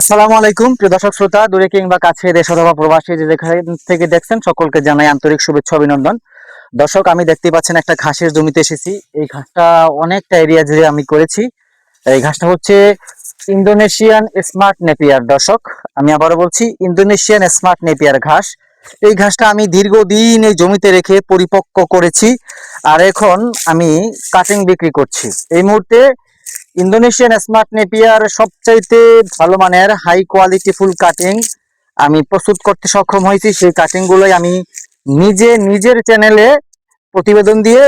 আসসালামু আলাইকুম, প্রিয় দর্শক শ্রোতা, দূরে কিংবা কাছে দেশ অথবা প্রবাসী যে যেখান থেকে দেখছেন, সকলকে জানাই আন্তরিক শুভেচ্ছা, অভিনন্দন। দর্শক, আমি দেখতে পাচ্ছেন একটা ঘাসের জমিতে এসেছি। এই ঘাসটা অনেকটা এরিয়া জুড়ে আমি করেছি। এই ঘাসটা হচ্ছে ইন্দোনেশিয়ান স্মার্ট নেপিয়ার, দর্শক। আমি আবারও বলছি, ইন্দোনেশিয়ান স্মার্ট নেপিয়ার ঘাস। এই ঘাসটা আমি দীর্ঘদিন এই জমিতে রেখে পরিপক্ক করেছি। আর এখন আমি কাটিং বিক্রি করছি। এই মুহূর্তে ইন্দোনেশিয়ান স্মার্ট নেপিয়ার সবচাইতে ভালো মানের হাই কোয়ালিটি ফুল কাটিং আমি প্রস্তুত করতে সক্ষম হয়েছি। সেই কাটিং গুলোই আমি নিজে, নিজের চ্যানেলে প্রতিবেদন দিয়ে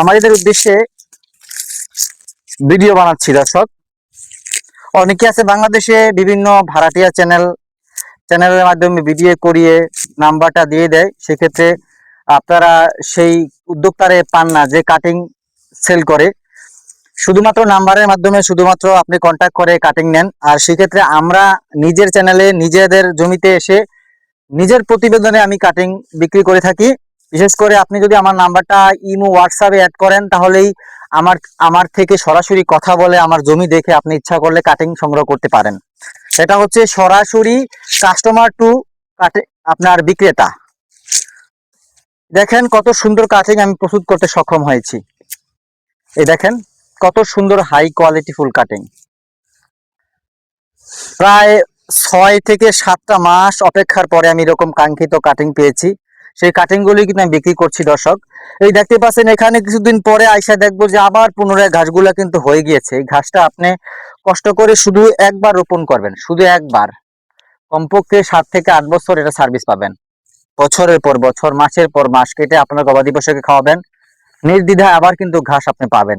আমাদের উদ্দেশ্যে ভিডিও বানাচ্ছি, দর্শক। অনেকে আছে বাংলাদেশে বিভিন্ন ভাড়াটিয়া চ্যানেল চ্যানেলের মাধ্যমে ভিডিও করিয়ে নাম্বারটা দিয়ে দেয়। সেক্ষেত্রে আপনারা সেই উদ্যোক্তারে পান না যে কাটিং সেল করে। শুধুমাত্র নাম্বারের মাধ্যমে শুধুমাত্র আপনি কন্ট্যাক্ট করে কাটিং নেন। আর সেক্ষেত্রে আমরা নিজের চ্যানেলে নিজেদের জমিতে এসে নিজের প্রতিবেদনে আমি কাটিং বিক্রি করে থাকি। বিশেষ করে আপনি যদি আমার নাম্বারটা ইমো, হোয়াটসঅ্যাপে অ্যাড করেন, তাহলেই আমার আমার থেকে সরাসরি কথা বলে আমার জমি দেখে আপনি ইচ্ছা করলে কাটিং সংগ্রহ করতে পারেন। সেটা হচ্ছে সরাসরি কাস্টমার টু কাটে আপনার বিক্রেতা। দেখেন কত সুন্দর কাটিং আমি প্রস্তুত করতে সক্ষম হয়েছি। এই দেখেন। কত সুন্দর হাই কোয়ালিটি ফুল কাটিং প্রায় ছয় থেকে সাতটা মাস অপেক্ষার পরে আমি এরকম কাঙ্ক্ষিত কাটিং পেয়েছি। সেই কাটিং গুলি কিন্তু আমি বিক্রি করছি দর্শক। এই দেখতে পাচ্ছেন, এখানে কিছুদিন পরে আইসা দেখব যে আবার পুনরায় ঘাসগুলা কিন্তু হয়ে গিয়েছে। এই ঘাসটা আপনি কষ্ট করে শুধু একবার রোপণ করবেন, শুধু একবার। কমপক্ষে সাত থেকে আট বছর এটা সার্ভিস পাবেন। বছরের পর বছর, মাসের পর মাস কেটে আপনার গবাদি পশুকে খাওয়াবেন। নির্দ্বিধায় আবার কিন্তু ঘাস আপনি পাবেন।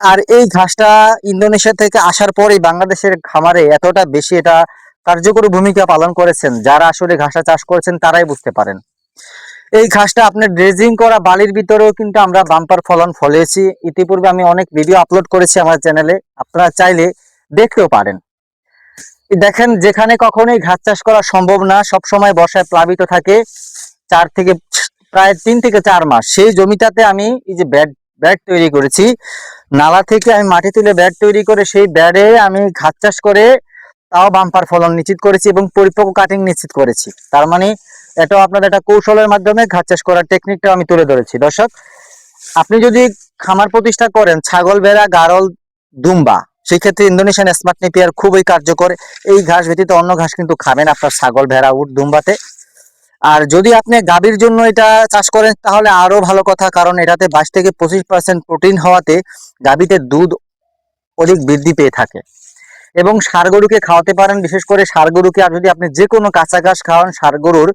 আর এই ঘাসটা ইন্দোনেশিয়া থেকে আসার পরেই বাংলাদেশের খামারে এতটা বেশি এটা কার্যকরী ভূমিকা পালন করেছেন, যারা আসলে ঘাসটা চাষ করেছেন তারাই বুঝতে পারেন। এই ঘাসটা আপনার ড্রেজিং করা বালির ভিতরেও কিন্তু আমরা বাম্পার ফলন ফলেছি ইতিপূর্বে আমি অনেক ভিডিও আপলোড করেছি আমার চ্যানেলে, আপনারা চাইলে দেখতেও পারেন। দেখেন, যেখানে কখনোই ঘাস চাষ করা সম্ভব না সব সময় বর্ষায় প্লাবিত থাকে, চার থেকে, প্রায় তিন থেকে চার মাস। সেই জমিটাতে আমি এই যে ব্যাড ব্যাড তৈরি করেছি। নালা থেকে আমি মাটি তুলে ব্যাড তৈরি করে সেই ব্যাডে আমি ঘাস চাষ করে তাও বাম্পার ফলন নিশ্চিত করেছি এবং পরিপক্ক কাটিং নিশ্চিত করেছি। তার মানে এটাও আপনাদের একটা কৌশলের মাধ্যমে ঘাস চাষ করার টেকনিকটাও আমি তুলে ধরেছি। দর্শক, আপনি যদি খামার প্রতিষ্ঠা করেন, ছাগল, ভেড়া, গারল, দুম্বা সেই ক্ষেত্রে ইন্দোনেশিয়ান স্মার্ট নেপিয়ার খুবই কার্যকর। এই ঘাস ব্যতীত অন্য ঘাস কিন্তু খাবেন আপনার ছাগল, ভেড়া, উট, দুম্বাতে। আর যদি আপনি গাভীর জন্য এটা চাষ করেন, তাহলে আরও ভালো কথা, কারণ এটাতে বাইশ থেকে পঁচিশ পার্সেন্ট প্রোটিন হওয়াতে গাভীতে দুধ অধিক বৃদ্ধি পেয়ে থাকে। এবং ষাড় গরুকে খাওয়াতে পারেন, বিশেষ করে ষাড় গরুকে, আর যদি আপনি যে কোনো কাঁচা ঘাস খাওয়ান ষাড় গরুর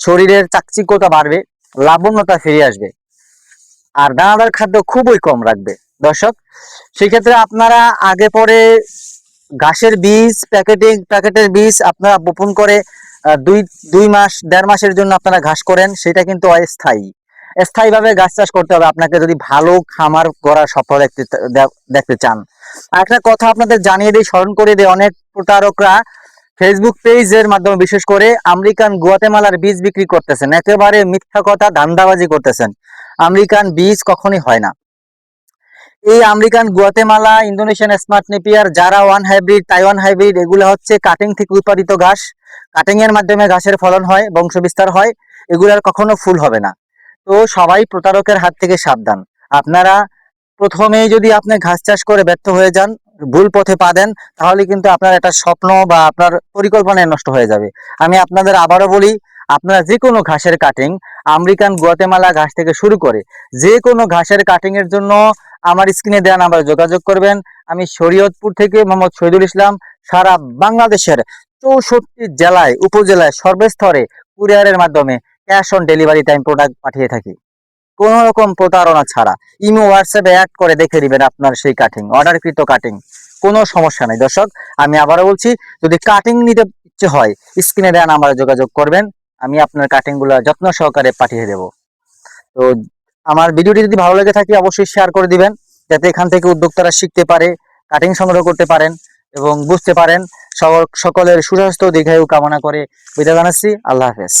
শরীরের চাকচিক্যতা বাড়বে, লাবণ্যতা ফিরে আসবে। আর দানাদার খাদ্য খুবই কম রাখবে। দর্শক, সেক্ষেত্রে আপনারা আগে পরে ঘাসের বীজ, প্যাকেটিং, প্যাকেটের বীজ আপনারা বপন করে দুই দুই মাস, দেড় মাসের জন্য আপনারা ঘাস করেন, সেটা কিন্তু অস্থায়ী। স্থায়ীভাবে গাছ চাষ করতে হবে। আপনাকে যদি ভালো খামার গড়ার সফল দেখতে চান। একটা কথা আপনাদের জানিয়ে দিই, স্মরণ করে দিই, অনেক প্রতারকরা ফেসবুক পেজের মাধ্যমে, বিশেষ করে আমেরিকান গুয়াতেমালার বীজ বিক্রি করতেছেন। একেবারে মিথ্যা কথা, ধান্দাবাজি করতেছেন। আমেরিকান বীজ কখনই হয় না। এই American Guatemala, Indonesian smart Napier যারা ওয়ান হাইব্রিড, তাইওয়ান হাইব্রিড, এগুলো হচ্ছে কাটিং থেকে উৎপাদিত ঘাস। কাটিং এর মাধ্যমে ঘাসের ফলন হয় বংশ বিস্তার হয়, এগুলার কখনো ফুল হবে না। তো সবাই প্রতারকের হাত থেকে সাবধান। আপনারা প্রথমেই যদি আপনি ঘাস চাষ করে ব্যর্থ হয়ে যান, ভুল পথে পা দেন, তাহলে কিন্তু আপনার একটা স্বপ্ন বা আপনার পরিকল্পনায় নষ্ট হয়ে যাবে। আমি আপনাদের আবারও বলি আপনারা যে কোনো ঘাসের কাটিং আমেরিকান গুয়াতেমালা ঘাস থেকে শুরু করে যে কোনো ঘাসের কাটিং এর জন্য আমার স্ক্রিনে দেওয়া নাম্বারে যোগাযোগ করবেন। আমি শরীয়তপুর থেকে মোহাম্মদ শহীদুল ইসলাম, সারা বাংলাদেশের চৌষট্টি জেলায়, উপজেলায়, সর্বস্তরে কুরিয়ারের মাধ্যমে ক্যাশ অন ডেলিভারিতে আমি প্রোডাক্ট পাঠিয়ে থাকি। কোনো রকম প্রতারণা ছাড়া। ইমো, হোয়াটসঅ্যাপে অ্যাড করে দেখে দিবেন আপনার সেই কাটিং অর্ডারকৃত কাটিং কোনো সমস্যা নেই। দর্শক, আমি আবারও বলছি, যদি কাটিং নিতে ইচ্ছে হয়, স্ক্রিনে দেওয়া নাম্বারে যোগাযোগ করবেন। আমি আপনার কাটিংগুলো যত্ন সহকারে পাঠিয়ে দেব। তো আমার ভিডিওটি যদি ভালো লেগে থাকে অবশ্যই শেয়ার করে দিবেন, যাতে এখান থেকে উদ্যোক্তারা শিখতে পারে কাটিং সংগ্রহ করতে পারেন এবং বুঝতে পারেন সকল- সকলের সুস্বাস্থ্য, দীর্ঘায়ু কামনা করে বিদায় জানাচ্ছি। আল্লাহ হাফেজ।